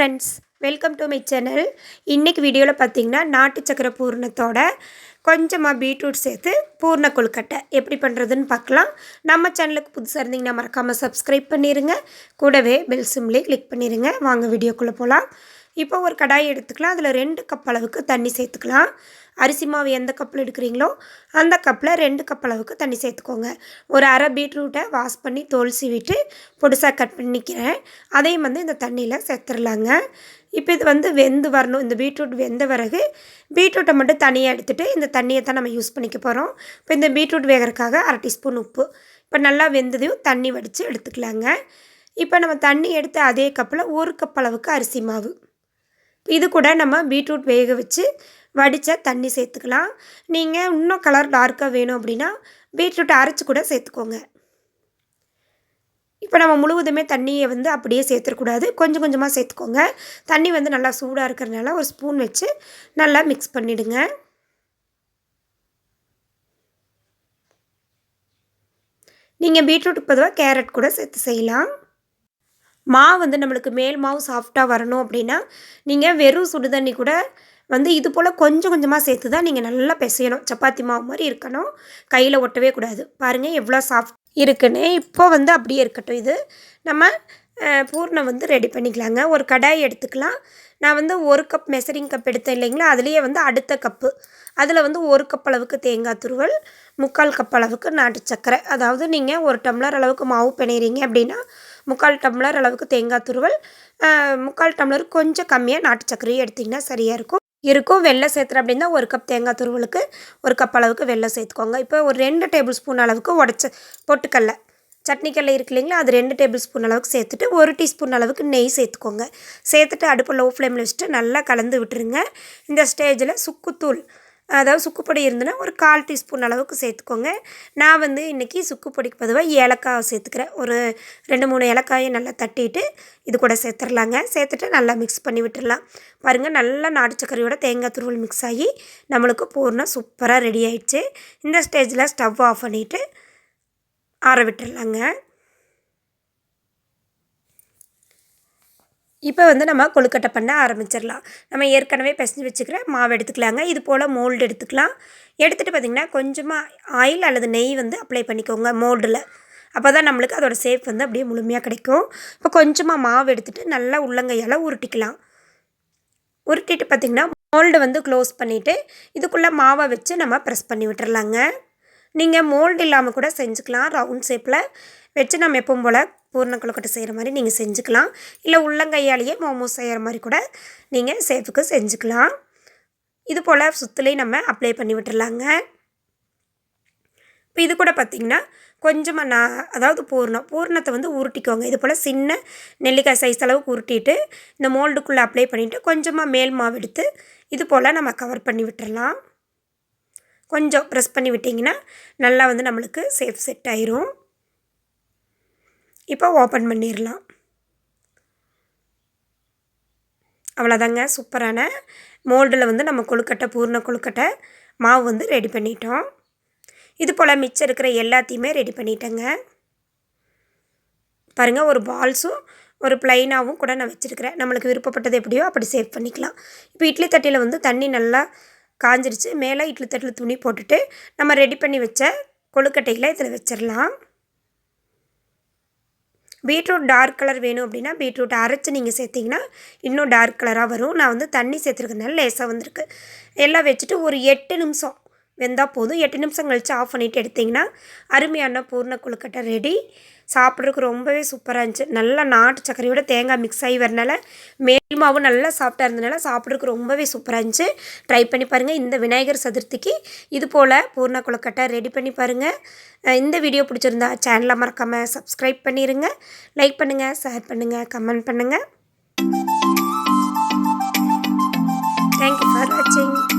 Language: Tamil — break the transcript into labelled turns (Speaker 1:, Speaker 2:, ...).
Speaker 1: Friends welcome to my channel இன்றைக்கி வீடியோவில் பார்த்தீங்கன்னா நாட்டு சக்கரை பூர்ணத்தோட கொஞ்சமாக பீட்ரூட் சேர்த்து பூர்ண கொழுக்கட்டை எப்படி பண்ணுறதுன்னு பார்க்கலாம் நம்ம சேனலுக்கு புதுசாக இருந்தீங்கன்னா மறக்காமல் சப்ஸ்கிரைப் பண்ணிடுங்க கூடவே பெல் சிம்லேயே கிளிக் பண்ணிடுங்க வாங்க வீடியோக்குள்ளே போகலாம் இப்போ ஒரு கடாய் எடுத்துக்கலாம். அதில் ரெண்டு கப் அளவுக்கு தண்ணி சேர்த்துக்கலாம். அரிசி மாவு எந்த கப்பில் எடுக்கிறீங்களோ அந்த கப்பில் ரெண்டு கப் அளவுக்கு தண்ணி சேர்த்துக்கோங்க. ஒரு அரை பீட்ரூட்டை வாஷ் பண்ணி தோல் சீவிட்டு பொடிசாக கட் பண்ணிக்கிறேன். அதையும் வந்து இந்த தண்ணியில் சேர்த்துடலாங்க இப்போ இது வந்து வெந்து வரணும். இந்த பீட்ரூட் வெந்த பிறகு பீட்ரூட்டை மட்டும் தனியாக எடுத்துகிட்டு இந்த தண்ணியை தான் நம்ம யூஸ் பண்ணிக்க போகிறோம். இப்போ இந்த பீட்ரூட் வேகிறதுக்காக அரை டீஸ்பூன் உப்பு. இப்போ நல்லா வெந்ததையும் தண்ணி வடித்து எடுத்துக்கலாங்க. இப்போ நம்ம தண்ணி எடுத்து அதே கப்பில் ஒரு கப் அளவுக்கு அரிசி மாவு. இது கூட நம்ம பீட்ரூட் வேக வச்சு வடித்த தண்ணி சேர்த்துக்கலாம். நீங்கள் இன்னும் கலர் டார்க்காக வேணும் அப்படின்னா பீட்ரூட் அரைச்சி கூட சேர்த்துக்கோங்க. இப்போ நம்ம முழுவதுமே தண்ணியை வந்து அப்படியே சேர்த்துக்கூடாது கொஞ்சம் கொஞ்சமாக சேர்த்துக்கோங்க. தண்ணி வந்து நல்லா சூடாக இருக்கிறதுனால ஒரு ஸ்பூன் வச்சு நல்லா மிக்ஸ் பண்ணிவிடுங்க நீங்கள் பீட்ரூட்டுக்கு பொதுவாக கேரட் கூட சேர்த்து செய்யலாம். மாவு வந்து நம்மளுக்கு மேல் மாவு சாஃப்டாக வரணும் அப்படின்னா நீங்கள் வெறும் சுடுதண்ணி கூட வந்து இது போல் கொஞ்சம் கொஞ்சமாக சேர்த்து தான் நீங்கள் நல்லா பிசையணும். சப்பாத்தி மாவு மாதிரி இருக்கணும். கையில் ஒட்டவே கூடாது. பாருங்கள் எவ்வளோ சாஃப்ட் இருக்குன்னு இப்போ வந்து அப்படியே இருக்கட்டும். இது நம்ம பூர்ணம் வந்து ரெடி பண்ணிக்கலாங்க. ஒரு கடாய் எடுத்துக்கலாம். நான் வந்து ஒரு கப் மெசரிங் கப் எடுத்தேன் இல்லைங்களா? அதுலேயே வந்து அடுத்த கப்பு அதில் வந்து ஒரு கப் அளவுக்கு தேங்காய் துருவல் முக்கால் கப் அளவுக்கு நாட்டு சர்க்கரை. அதாவது நீங்கள் ஒரு டம்ளர் அளவுக்கு மாவு பிணையிறீங்க அப்படின்னா முக்கால் டம்ளர் அளவுக்கு தேங்காய் துருவல் முக்கால் டம்ளர் கொஞ்சம் கம்மியாக நாட்டு சர்க்கரையும் எடுத்திங்கன்னா சரியாக இருக்கும். இருக்கும். வெள்ளை சேர்த்துற அப்படின்னா ஒரு கப் தேங்காய் துருவலுக்கு ஒரு கப் அளவுக்கு வெள்ளை சேர்த்துக்கோங்க. இப்போ ஒரு ரெண்டு டேபிள் ஸ்பூன் அளவுக்கு உடச்ச பொட்டுக்கல்ல சட்னிக்கல்லை இருக்கு இல்லைங்களா? அது ரெண்டு டேபிள் ஸ்பூன் அளவுக்கு சேர்த்துட்டு ஒரு டீஸ்பூன் அளவுக்கு நெய் சேர்த்துக்கோங்க. சேர்த்துட்டு அடுப்பு லோ ஃப்ளேமில் வச்சுட்டு நல்லா கலந்து விட்டுருங்க. இந்த ஸ்டேஜில் சுக்குத்தூள் அதாவது சுக்குப்பொடி இருந்ததுன்னா ஒரு கால் டீஸ்பூன் அளவுக்கு சேர்த்துக்கோங்க. நான் வந்து இன்றைக்கி சுக்குப்பொடிக்கு பொதுவாக ஏலக்காய் சேர்த்துக்கிறேன். ஒரு ரெண்டு மூணு ஏலக்காயை நல்லா தட்டிட்டு இது கூட சேர்த்துடலாங்க சேர்த்துட்டு நல்லா மிக்ஸ் பண்ணி விட்டுடலாம் பாருங்கள் நல்லா நாட்டு சக்கரையோட தேங்காய் துருவல் மிக்ஸ் ஆகி நம்மளுக்கு பூர்ணம் சூப்பராக ரெடி ஆயிடுச்சு. இந்த ஸ்டேஜில் ஸ்டவ் ஆஃப் பண்ணிவிட்டு ஆற விட்டுடலாங்க இப்போ வந்து நம்ம கொழுக்கட்டை பண்ண ஆரம்பிச்சிடலாம். நம்ம ஏற்கனவே பிசைஞ்சு வச்சுக்கிற மாவு எடுத்துக்கலாங்க. இது போல் மோல்டு எடுத்துக்கலாம். எடுத்துகிட்டு பார்த்திங்கன்னா கொஞ்சமாக ஆயில் அல்லது நெய் வந்து அப்ளை பண்ணிக்கோங்க மோல்டில் அப்போ தான் நம்மளுக்கு அதோடய சேஃப் வந்து அப்படியே முழுமையாக கிடைக்கும். இப்போ கொஞ்சமாக மாவு எடுத்துகிட்டு நல்லா உள்ளங்கையால் உருட்டிக்கலாம். உருட்டிட்டு பார்த்திங்கன்னா மோல்டு வந்து க்ளோஸ் பண்ணிவிட்டு இதுக்குள்ளே மாவை வச்சு நம்ம ப்ரெஸ் பண்ணி விட்டுறலாங்க. நீங்கள் மோல்டு இல்லாமல் கூட செஞ்சுக்கலாம். ரவுண்ட் ஷேப்பில் வச்சு நம்ம எப்பவும் போல் பூர்ண கொழுக்கட்டை செய்கிற மாதிரி நீங்கள் செஞ்சுக்கலாம். இல்லை உள்ளங்கையாலேயே மோமோஸ் செய்கிற மாதிரி கூட நீங்கள் சேஃபுக்கு செஞ்சுக்கலாம். இது போல் சுற்றுலையும் நம்ம அப்ளை பண்ணி விட்டுறலாங்க. இப்போ இது கூட பார்த்திங்கன்னா கொஞ்சமாக நான் அதாவது பூர்ணம் பூர்ணத்தை வந்து உருட்டிக்கோங்க. இது போல் சின்ன நெல்லிக்காய் சைஸ் அளவுக்கு உருட்டிட்டு இந்த மோல்டுக்குள்ளே அப்ளை பண்ணிவிட்டு கொஞ்சமாக மேல் மாவு எடுத்து இது போல் நம்ம கவர் பண்ணி விட்டுறலாம். கொஞ்சம் ப்ரெஸ் பண்ணி விட்டிங்கன்னா நல்லா வந்து நம்மளுக்கு சேஃப் செட் ஆயிரும். இப்போ ஓப்பன் பண்ணிடலாம். அவ்வளோதாங்க சூப்பரான மோல்டில் வந்து நம்ம கொழுக்கட்டை பூர்ண கொழுக்கட்டை மாவு வந்து ரெடி பண்ணிட்டோம். இது போல் மிச்சம் இருக்கிற எல்லாத்தையுமே ரெடி பண்ணிட்டேங்க. பாருங்கள் ஒரு பால்ஸும் ஒரு ப்ளைனாகவும் கூட நான் வச்சுருக்கிறேன். நம்மளுக்கு விருப்பப்பட்டது எப்படியோ அப்படி சேவ் பண்ணிக்கலாம். இப்போ இட்லி தட்டியில் வந்து தண்ணி நல்லா காஞ்சிருச்சு. மேலே இட்லி தட்டில் துணி போட்டுட்டு நம்ம ரெடி பண்ணி வச்ச கொழுக்கட்டைகளை இதில் வச்சிடலாம் பீட்ரூட் டார்க் கலர் வேணும் அப்படின்னா பீட்ரூட் அரைச்சி நீங்கள் சேர்த்திங்கன்னா இன்னும் டார்க் கலராக வரும். நான் வந்து தண்ணி சேர்த்துருக்கனால லேசாக வந்திருக்கு. எல்லாம் வச்சுட்டு ஒரு எட்டு நிமிஷம் வெந்தால் போதும். எட்டு நிமிஷம் கழித்து ஆஃப் பண்ணிவிட்டு எடுத்திங்கன்னா அருமையான பூர்ண கொழுக்கட்டை ரெடி சாப்பிட்றதுக்கு ரொம்பவே சூப்பராக இருந்துச்சு. நல்லா நாட்டு சர்க்கரையோட தேங்காய் மிக்ஸ் ஆகி வரனால மேல் மாவு நல்லா சாஃப்டாக இருந்தனால சாப்பிட்றதுக்கு ரொம்பவே சூப்பராக இருந்துச்சு. ட்ரை பண்ணி பாருங்கள் இந்த விநாயகர் சதுர்த்திக்கு இது போல் பூர்ண கொழுக்கட்டை ரெடி பண்ணி பாருங்கள் இந்த வீடியோ பிடிச்சிருந்தா சேனலை மறக்காமல் சப்ஸ்கிரைப் பண்ணிடுங்க லைக் பண்ணுங்கள் ஷேர் பண்ணுங்கள் கமெண்ட் பண்ணுங்கள் தேங்க்யூ ஃபார் வாட்சிங்